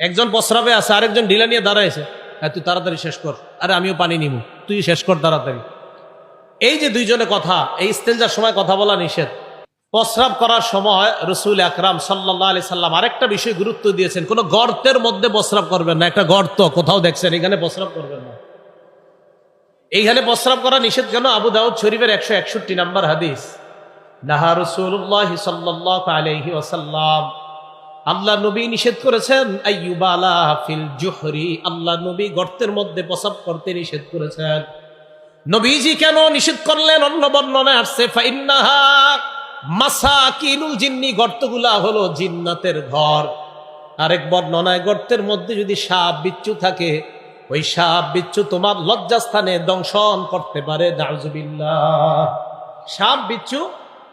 একজন প্রস্রাবে আছে, আরেকজন ঢিলা নিয়ে দাঁড়াইছে হ্যাঁ তুই তাড়াতাড়ি শেষ কর। আরে, আমিও পানি নিব তুই শেষ কর তাড়াতাড়ি। এই যে দুইজনে কথা, এই ইস্তেঞ্জার সময় কথা বলা নিষেধ। প্রস্রাব করার সময় রসুল আকরাম সাল্লাহ আলি সাল্লাম আরেকটা বিষয় গুরুত্ব দিয়েছেন। কোনো গর্তের মধ্যে প্রস্রাব করবেন না, একটা গর্ত, কোথাও দেখছেন, এখানে প্রস্রাব করবেন না। এইখানে প্রস্রাব করা নিষেধ কেন? আবু দাউদ শরীফের একশো একষট্টি নাম্বার হাদিস। নাহা রসুল্লাহ সাল্লাহ আলহি ওসাল্লাম আল্লাহ নবী নিষেধ করেছেন, আইয়ুবালা ফিল জুহরি আল্লাহ নবী গর্তের মধ্যে প্রসাব করতে নিষেধ করেছেন। নবীজি কেন নিষেধ করলেন? অন্য বর্ণনায় আসছে, ফাইন্নাহা মাসাকিনুল জিন্নি গর্তগুলা হলো জিন্নাতের ঘর। আরেক বর্ণনায়, গর্তের মধ্যে যদি সাপ বিচ্ছু থাকে, ওই সাপ বিচ্ছু তোমার লজ্জাস্থানে দংশন করতে পারে, নাউজুবিল্লাহ। সাপ বিচ্ছু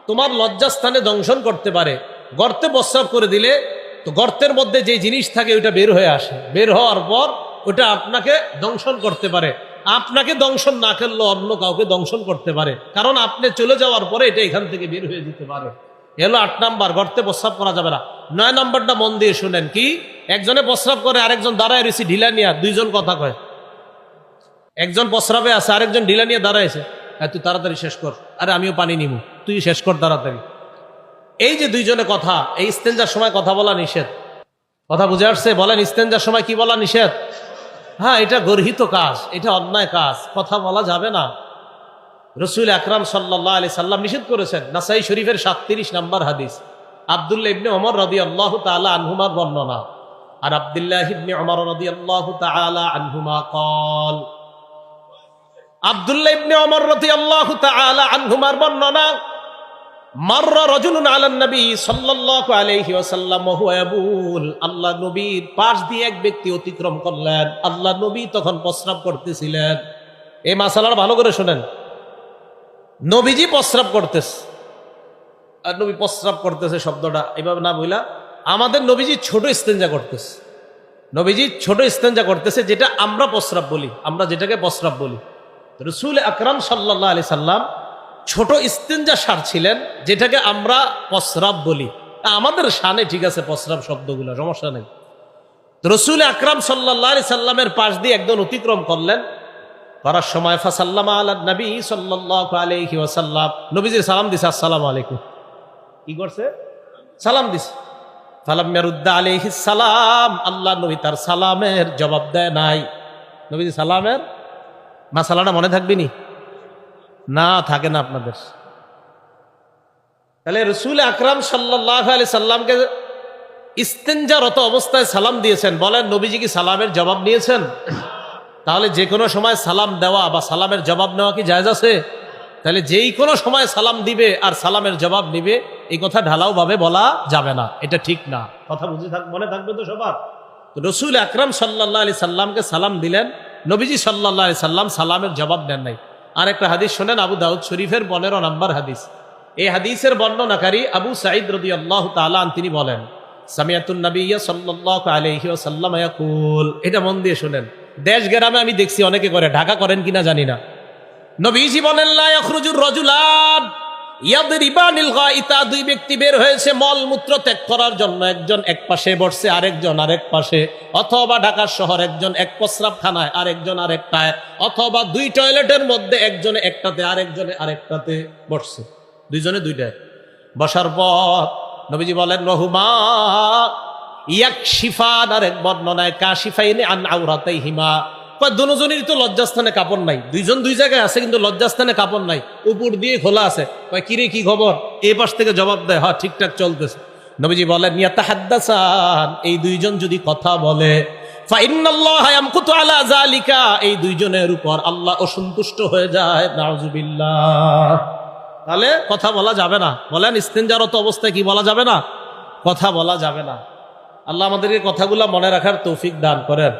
তোমার লজ্জাস্থানে দংশন করতে পারে। গর্তে প্রস্রাব করে দিলে তো গর্তের মধ্যে যে জিনিস থাকে ওটা বের হয়ে আসে। বের হওয়ার পর ওটা আপনাকে দংশন করতে পারে। আপনাকে দংশন না করলে অন্য কাউকে দংশন করতে পারে। কারণ আপনি চলে যাওয়ার পরে এটা এখান থেকে বের হয়ে যেতে পারে। এলো আট নাম্বার, গর্তে প্রস্রাব করা যাবে না। নয় নাম্বারটা মন দিয়ে শুনেন কি? একজনে প্রস্রাব করে, আরেকজন দাঁড়ায় রয়েছে, ঢিলা নিয়ে, দুইজন কথা কয়। একজন প্রস্রাবে আছে, আরেকজন ঢিলা নিয়ে দাঁড়াইছে হ্যাঁ তুই তাড়াতাড়ি শেষ কর। আরে আমিও পানি নিব তুই শেষ কর তাড়াতাড়ি। এই যে দুইজনে কথা, এই ইস্তেঞ্জার সময় কথা বলা নিষেধ। কথা বুঝে আসছে? বলেন ইস্তেঞ্জার সময় কি বলা নিষেধ? হ্যাঁ এটা গর্হিত কাজ, এটা অন্যায় কাজ, কথা বলা যাবে না। রসুল আকরাম সাল্লাহ আলি সাল্লাম নিষেধ করেছেন, নাসাই শরীফের সাতত্রিশ নাম্বার হাদিস। আবদুল্লা ইবনে অমর রদি আল্লাহ তালা আনহুমার বর্ণনা। আর আবদুল্লাহ ইবনে ওমর রদি আল্লাহ তালা আনহুমা কল। আবদুল্লাহ ইবনে অমর রদি আল্লাহ তালা আনহুমার বর্ণনা মাররা আল্লাহ নবীর পাশ দিয়ে এক ব্যক্তি অতিক্রম করলেন। আল্লাহ নবী তখন প্রস্রাব করতেছিলেন। ভালো করে প্রস্রাব করতেছে। আর নবী প্রস্রাব করতেছে শব্দটা, এভাবে না বইলা, আমাদের নবীজি ছোট ইস্তেঞ্জা করতেছে। নবীজি ছোট ইস্তেঞ্জা করতেছে, যেটা আমরা প্রস্রাব বলি, আমরা যেটাকে প্রস্রাব বলি। রসুল আকরাম সাল্লাহ আলি সাল্লাম ছোট ইস্তেঞ্জা সার ছিলেন, যেটাকে আমরা প্রস্রাব বলি। আমাদের শানে ঠিক আছে প্রস্রাব শব্দগুলো, সমস্যা নেই। রসুল আকরাম সাল্লাহ আলি সাল্লামের পাশ দিয়ে একজন অতিক্রম করলেন। করার সময় ফাসাল্লাম আল্লাহ নবী সাল্লাহ আলহি ওয়াসাল্লাম নবীজির সালাম দিছে, আসসালাম আলাইকুম। কি করছে? সালাম দিছে। সালাম মেরুদ্দা আলহি সালাম, আল্লাহ নবী তার সালামের জবাব দেয় নাই। নবীজি সালামের মাসালাটা মনে থাকবে নি, থাকে না আপনাদের। তাহলে রসুল আকরাম সাল্লাহ আলি সাল্লামকে ইস্তেঞ্জারত অবস্থায় সালাম দিয়েছেন। বলেন, নবীজি কি সালামের জবাব নিয়েছেন? তাহলে যে কোনো সময় সালাম দেওয়া বা সালামের জবাব নেওয়া কি জায়জ আছে? তাহলে যেই কোনো সময় সালাম দিবে আর সালামের জবাব নিবে, এই কথা ঢালাও ভাবে বলা যাবে না। এটা ঠিক না। কথা বুঝে থাক, মনে থাকবে তো সবার। রসুল আকরাম সাল্লাহ আলি সাল্লামকে সালাম দিলেন, নবীজি সাল্লাহ আলি সাল্লাম সালামের জবাব দেন নাই। আর একটা হাদিস শোনেন, আবু দাউদ শরীফের পনেরো নম্বর হাদিস। এই হাদিসের বর্ণনাকারী আবু সাঈদ রদি আল্লাহ তালান তিনি বলেন সামিয়াতুল নবিয়া সাল্লাহ আলহি সাল্লাম এটা মন দিয়ে শোনেন। দেশ গ্রামে আমি দেখছি অনেকে করে, ঢাকা করেন কিনা জানি না। নবীজি বলেন, লা ইয়াখরুজুর রাজুলান। ইয়াদরিবানিল গাইতা দুই ব্যক্তি বের হয়েছে, মল মূত্র ত্যাগ করার জন্য। একজন এক পাশে বসছে, আরেকজন আরেক পাশে। অথবা ঢাকার শহর, একজন এক প্রস্রাবখানায়, আরেকজন আরেকটায়। অথবা দুই টয়লেটের মধ্যে, একজনে একটাতে, আরেকজনে আরেকটাতে বসছে। দুইজনে দুইটায়। বসার পর নবীজি বলেন, রহুমা, ইয়াক শিফান আরেক বর্ণনায় কাশিফাইনে আন আউরাতাই হিমা কয়, দুজনেরই তো লজ্জাস্থানে কাপড় নাই। দুইজন দুই জায়গায় আছে, কিন্তু লজ্জাস্থানে কাপড় নাই। উপর দিয়ে খোলা আছে। কয়, কিরে, কি খবর? এ পাশ থেকে জবাব দেয় হ্যাঁ ঠিকঠাক চলতেছে। নবীজি বলেন ইয়াতা হাদ্দাসান এই দুইজন যদি কথা বলে এই দুইজনের উপর আল্লাহ অসন্তুষ্ট হয়ে যায়। তাহলে কথা বলা যাবে না। বলেন, ইস্তেঞ্জারত অবস্থায় কি বলা যাবে না? কথা বলা যাবে না। আল্লাহ আমাদেরকে কথাগুলা মনে রাখার তৌফিক দান করেন।